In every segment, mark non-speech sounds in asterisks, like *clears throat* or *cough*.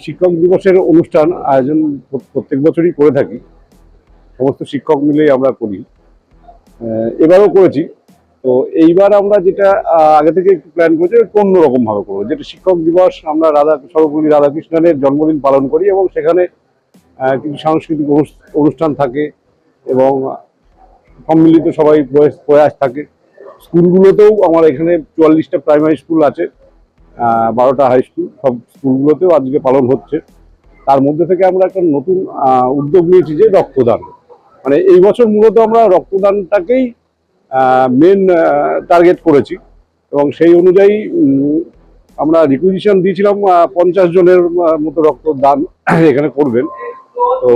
শিক্ষক দিবসের অনুষ্ঠান আয়োজন প্রত্যেক বছরই করে থাকি। সমস্ত শিক্ষক মিলেই আমরা করি। এবারও করেছি। তো এইবার আমরা যেটা আগে থেকে একটু প্ল্যান করেছি একটু অন্যরকম ভাবে করব। যেটা শিক্ষক দিবস, আমরা রাধা, সর্বপল্লী রাধাকৃষ্ণনের জন্মদিন পালন করি এবং সেখানে কিছু সাংস্কৃতিক অনুষ- অনুষ্ঠান থাকে এবং সম্মিলিত সবাই প্রয়াস প্রয়াস থাকে। স্কুলগুলোতেও আমার এখানে চুয়াল্লিশটা প্রাইমারি স্কুল আছে। বারোটা হাই স্কুল সব স্কুলগুলোতেও আজকে পালন হচ্ছে। তার মধ্যে থেকে আমরা একটা নতুন উদ্যোগ নিয়েছি যে রক্তদান। মানে এই বছর মূলত আমরা রক্তদানটাকেই মেন টার্গেট করেছি। এবং সেই অনুযায়ী আমরা রিকুইজিশন দিয়েছিলাম পঞ্চাশ জনের মতো রক্তদান *clears throat* এখানে করবেন। তো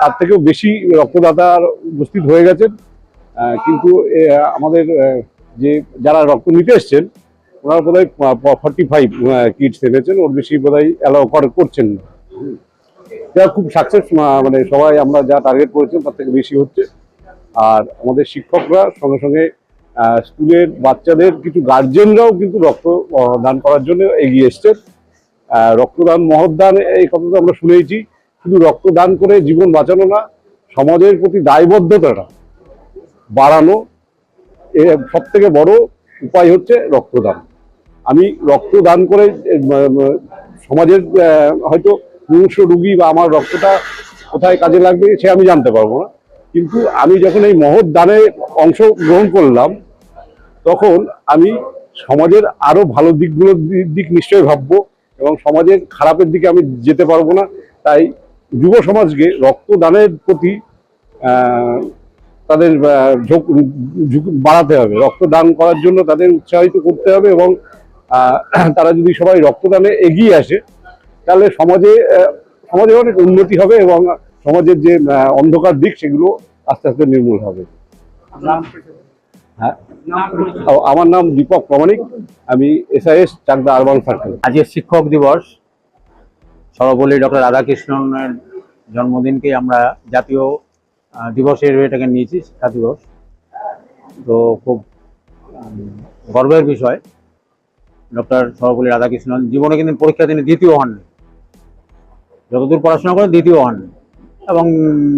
তার থেকেও বেশি রক্তদাতা উপস্থিত হয়ে গেছেন। কিন্তু আমাদের যে যারা রক্ত নিতে এসছেন ওনারা বোধ হয় ফর্টি ফাইভ কিটস এনেছেন। ওর বেশি বোধ হয় অ্যালাউ করছেন না। যা খুব সাকসেস মানে সবাই আমরা যা টার্গেট করেছেন তার থেকে বেশি হচ্ছে। আর আমাদের শিক্ষকরা সঙ্গে সঙ্গে স্কুলের বাচ্চাদের কিছু গার্জেনরাও কিন্তু রক্ত দান করার জন্য এগিয়ে এসছেন। আহ, রক্তদান মহৎদান এই কথা তো আমরা শুনেইছি। শুধু রক্তদান করে জীবন বাঁচানো না সমাজের প্রতি দায়বদ্ধতাটা বাড়ানো সব থেকে বড় উপায় হচ্ছে রক্তদান। আমি রক্তদান করে সমাজের হয়তো মুমূর্ষ রুগী বা আমার রক্তটা কোথায় কাজে লাগবে সে আমি জানতে পারব না। কিন্তু আমি যখন এই মহৎ দানে অংশ গ্রহণ করলাম, তখন আমি সমাজের আরও ভালো দিকগুলোর দিক নিশ্চয়ই ভাববো এবং সমাজের খারাপের দিকে আমি যেতে পারব না। তাই যুব সমাজকে রক্তদানের প্রতি তাদের ঝোঁক বাড়াতে হবে। রক্তদান করার জন্য তাদের উৎসাহিত করতে হবে এবং তারা যদি সবাই রক্তদানে এগিয়ে আসে তাহলে সমাজে সমাজে অনেক উন্নতি হবে এবং সমাজের যে অন্ধকার দিক সেগুলো আস্তে আস্তে নির্মূল হবে। হ্যাঁ? আমার নাম দীপক প্রামাণিক আমি এসআইএস চাকদা আরবান সার্কেল। আজকে শিক্ষক দিবস। সর্বপল্লী ডক্টর রাধাকৃষ্ণনের জন্মদিনকে আমরা জাতীয় দিবসের এটাকে নিয়েছি শিক্ষা দিবস। তো খুব গর্বের বিষয়। ডক্টর সর্বপল্লী রাধাকৃষ্ণন জীবনে কিন্তু পরীক্ষা তিনি দ্বিতীয় হননি। যতদূর পড়াশোনা করেন দ্বিতীয় হন এবং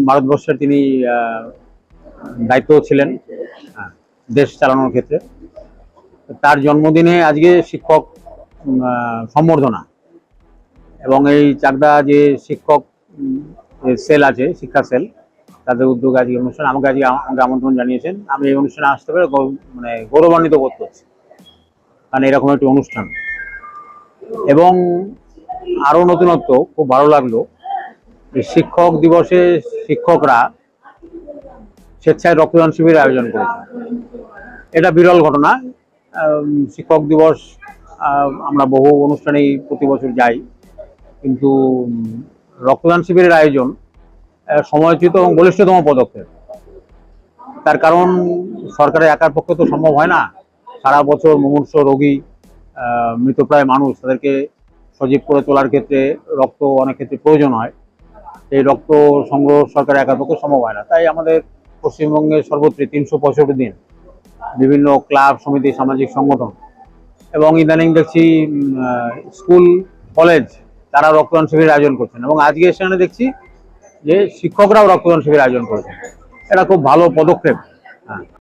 ভারতবর্ষের তিনি আহ, দায়িত্ব ছিলেন হ্যাঁ, দেশ চালানোর ক্ষেত্রে। তার জন্মদিনে আজকে শিক্ষক সম্বর্ধনা। এবং এই চাকদা যে শিক্ষক সেল আছে শিক্ষা সেল তাদের উদ্যোগে আজকে অনুষ্ঠান। আমাকে আজকে আমাকে আমন্ত্রণ জানিয়েছেন। আমি এই অনুষ্ঠানে আসতে পেরে মানে গৌরবান্বিত বোধ করছি। কারণ এরকম একটি অনুষ্ঠান। এবং আরও নতুনত্ব খুব ভালো লাগল শিক্ষক দিবসে শিক্ষকরা স্বেচ্ছায় রক্তদান শিবিরের আয়োজন করেছে এটা বিরল ঘটনা। শিক্ষক দিবস আমরা বহু অনুষ্ঠানেই প্রতি বছর যাই। কিন্তু রক্তদান শিবিরের আয়োজন সময়োচিত এবং বলিষ্ঠতম পদক্ষেপ। তার কারণ সরকারের একার পক্ষে তো সম্ভব হয় না। সারা বছর মুমূর্ষ রোগী মৃতপ্রায় মানুষ, তাদেরকে সজীব করে তোলার ক্ষেত্রে রক্ত অনেক ক্ষেত্রে প্রয়োজন হয়। এই রক্ত সংগ্রহ সরকারের একার পক্ষে সম্ভব হয় না। তাই আমাদের পশ্চিমবঙ্গের সর্বত্রই তিনশো পঁয়ষট্টি দিন বিভিন্ন ক্লাব, সমিতি, সামাজিক সংগঠন এবং ইদানিং দেখছি স্কুল, কলেজ তারা রক্তদান শিবিরের আয়োজন করছেন এবং আজকে সেখানে দেখছি যে শিক্ষকরাও রক্তদান শিবির আয়োজন করেছেন। এটা খুব ভালো পদক্ষেপ। হ্যাঁ।